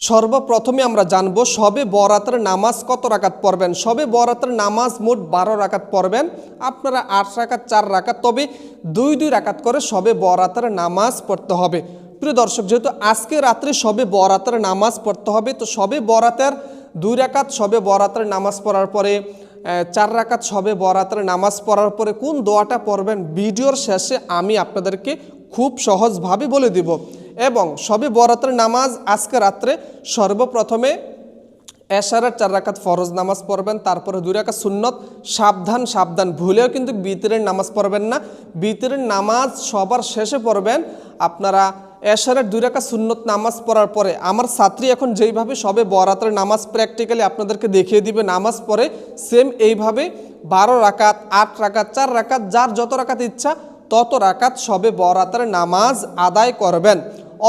সর্বপ্রথমে আমরা জানব সবে বরাতের নামাজ কত রাকাত পড়বেন? সবে বরাতের নামাজ মোট বারো রাকাত পড়বেন। আপনারা আট রাকাত, চার রাকাত, তবে দুই দুই রাকাত করে সবে বরাতের নামাজ পড়তে হবে। প্রিয় দর্শক, যেহেতু আজকে রাত্রে সবে বরাতের নামাজ পড়তে হবে, তো সবে বরাতের দুই রাকাত সবে বরাতের নামাজ পড়ার পরে চার রাকাত সবে বরাতের নামাজ পড়ার পরে কোন দোয়াটা পড়বেন? ভিডিওর শেষে আমি আপনাদেরকে খুব সহজভাবে বলে দিব। এবং সবে বরাতের নামাজ আজকে রাত্রে সর্বপ্রথমে এশারের চার রাকাত ফরজ নামাজ পড়বেন, তারপরে দুই রাকাত সুন্নত, সাবধান সাবধান, ভুলেও কিন্তু বিতরের নামাজ পড়বেন না। বিতরের নামাজ সবার শেষে পড়বেন। আপনারা এশারের দুই রাকাত সুন্নত নামাজ পড়ার পরে, আমার ছাত্রী এখন যেইভাবে সবে বরাতের নামাজ প্র্যাকটিক্যালি আপনাদেরকে দেখিয়ে দিবে, নামাজ পড়ে সেম এইভাবে বারো রাকাত, আট রাকাত, চার রাকাত, যার যত রাকাত ইচ্ছা তত রাকাত সবে বরাতের নামাজ আদায় করবেন।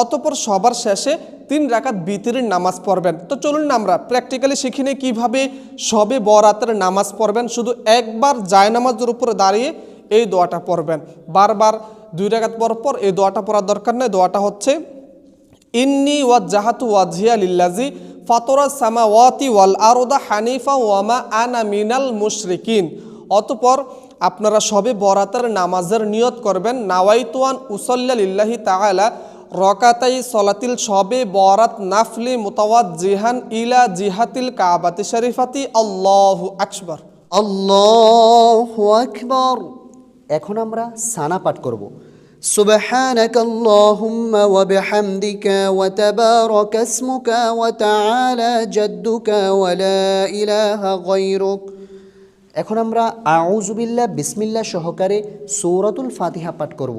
অতপর সবার শেষে তিন রাকাত বিতিরের নামাজ পড়বেন। তো চলুন আমরা প্র্যাকটিক্যালি শিখে নিই কীভাবে সবে বরাতের নামাজ পড়বেন। শুধু একবার জায় নামাজের উপরে দাঁড়িয়ে এই দোয়াটা পড়বেন। বারবার দুই রাকাত পর পর এই দোয়াটা পড়ার দরকার নেই। দোয়াটা হচ্ছে, ইন্নি ওয়াজ জাহাতু ওয়াজিয়া লিল্লাজি ফাতরা সামা ওয়াতি ওয়াল আরদা হানিফা ওয়ামা আনা মিনাল মুশরিকিন। অতপর আপনারা সবে বরাতের নামাজের নিয়ত করবেন, নাওয়াইতুয়ান উসল্লা লিল্লাহি তাআলা রকাতাই সলাতিল সবে বরাত নাফলি মুতাওয়াত জিহান ইলা জিহাতিল কাবাতি শরীফাতি আল্লাহু আকবার আল্লাহু আকবার এখন আমরা সানা পাঠ করব سبحانك اللهم وبحمدك وتبارك اسمك وتعالى جدك ولا إله غيرك এখন আমরা আউজুবিল্লাহ বিসমিল্লাহ সহকারে সৌরাতুল ফাতিহা পাঠ করব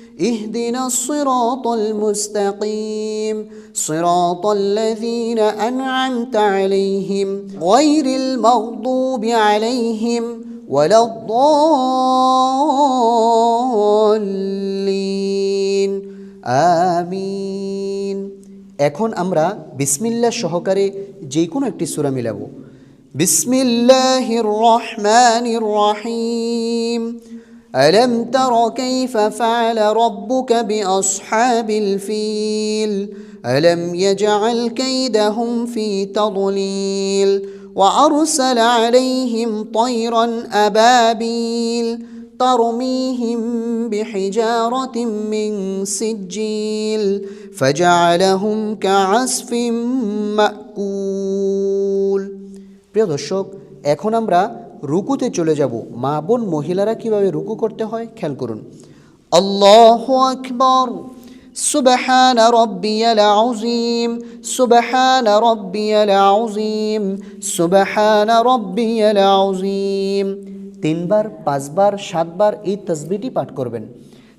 اهدنا الصراط المستقيم صراط الذين أنعمت عليهم غير المغضوب عليهم ولا الضالين آمين এখন আমরা বিসমিল্লাহ সহকারে যে কোনো একটি সূরা মিলাবো বিসমিল্লাহির রহমানির রহিম ألم تر كيف فعل ربك بأصحاب الفيل ألم يجعل كيدهم في تضليل وأرسل عليهم طيرا أبابيل ترميهم بحجارة من سجيل فجعلهم كعصف مأكول প্রিয় দর্শক এখন আমরা রুকুতে চলে যাব মা বোন মহিলারা কিভাবে রুকু করতে হয় খেয়াল করুন আল্লাহ আকবর سبحان ربي العظيم سبحان ربي العظيم سبحان ربي العظيم তিনবার পাঁচবার সাতবার এই তসবিটি পাঠ করবেন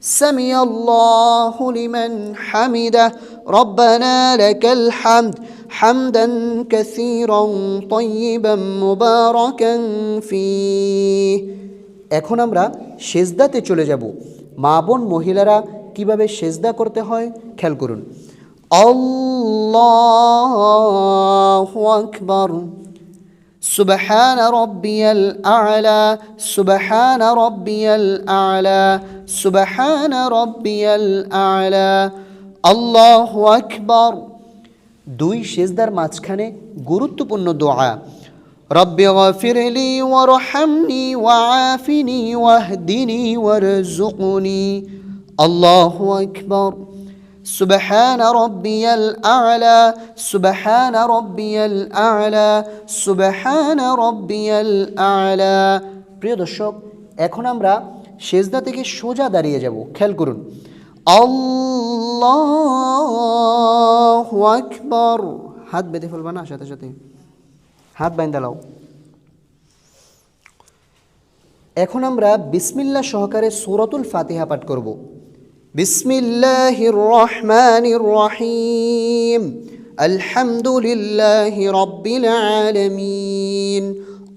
سمع الله لمن حمده ربنا لك الحمد حمدا كثيرا طيبا مباركا فيه এখন আমরা সেজদাতে চলে যাব মা বোন মহিলারা কিভাবে সেজদা করতে হয় খেয়াল করুন আল্লাহু আকবার سبحان ربي الأعلى سبحان ربي الأعلى سبحان ربي الأعلى الله أكبر দুই সেজদার মাঝখানে গুরুত্বপূর্ণ দোয়া রব্বি গফির লি ওয়ারহামনি ওয়াআফিনি ওয়াহদিনি ওয়ারজুকনি আল্লাহু আকবার سبحان ربي الأعلى سبحان ربي الأعلى سبحان ربي الأعلى প্রিয় দর্শক এখন আমরা সেজদা থেকে সোজা দাঁড়িয়ে যাব খেয়াল করুন আল্লাহ আকবর হাত বেঁধে ফেলবা না সাথে সাথে হাত বাইন্দা লাও এখন আমরা বিসমিল্লাহ সহকারে সূরাতুল ফাতিহা পাঠ করব বিসমিল্লাহির রহমানির রহিম الحمد لله رب العالمين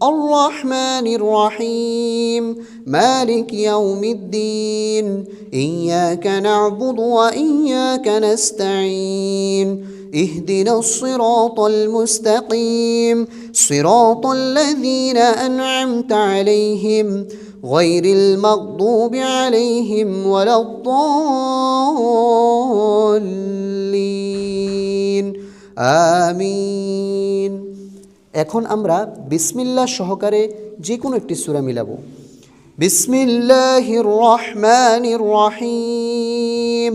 الرحمن الرحيم مالك يوم الدين إياك نعبد وإياك نستعين اهدنا الصراط المستقيم صراط الذين أنعمت عليهم غير المغضوب عليهم ولا الضالين আমিন এখন আমরা বিসমিল্লাহ সহকারে যে কোনো একটি সূরা মিলাবো বিসমিল্লাহির রহমানির রহিম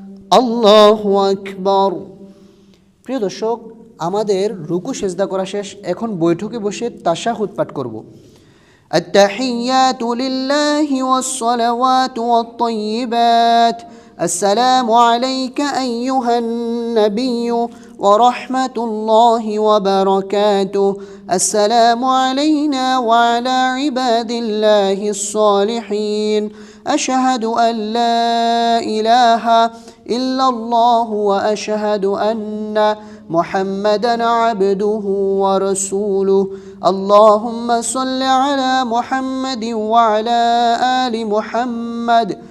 الله أكبر প্রিয় দর্শক আমাদের রুকু সেজদা করা শেষ এখন বৈঠকে বসে তাশাহুদ পাঠ করব التحيات لله والصلوات والطيبات السلام عليك أيها النبي ورحمة الله وبركاته السلام علينا وعلى عباد الله الصالحين أشهد أن لا إله إلا الله وأشهد أن محمدا عبده ورسوله. اللهم صل على محمد وعلى آل محمد.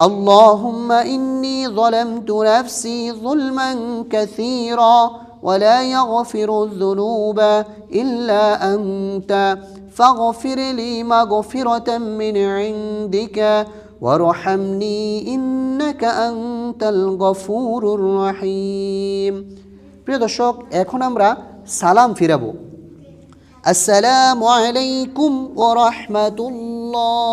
اللهم إني ظلمت نفسي ظلما كثيرا ولا يغفر الذنوب إلا أنت فاغفر لي مغفرة من عندك وارحمني إنك أنت الغفور الرحيم প্রিয় দর্শক এখন আমরা সালাম ফিরাবো আসসালামু আলাইকুম ওয়া রাহমাতুল্লাহ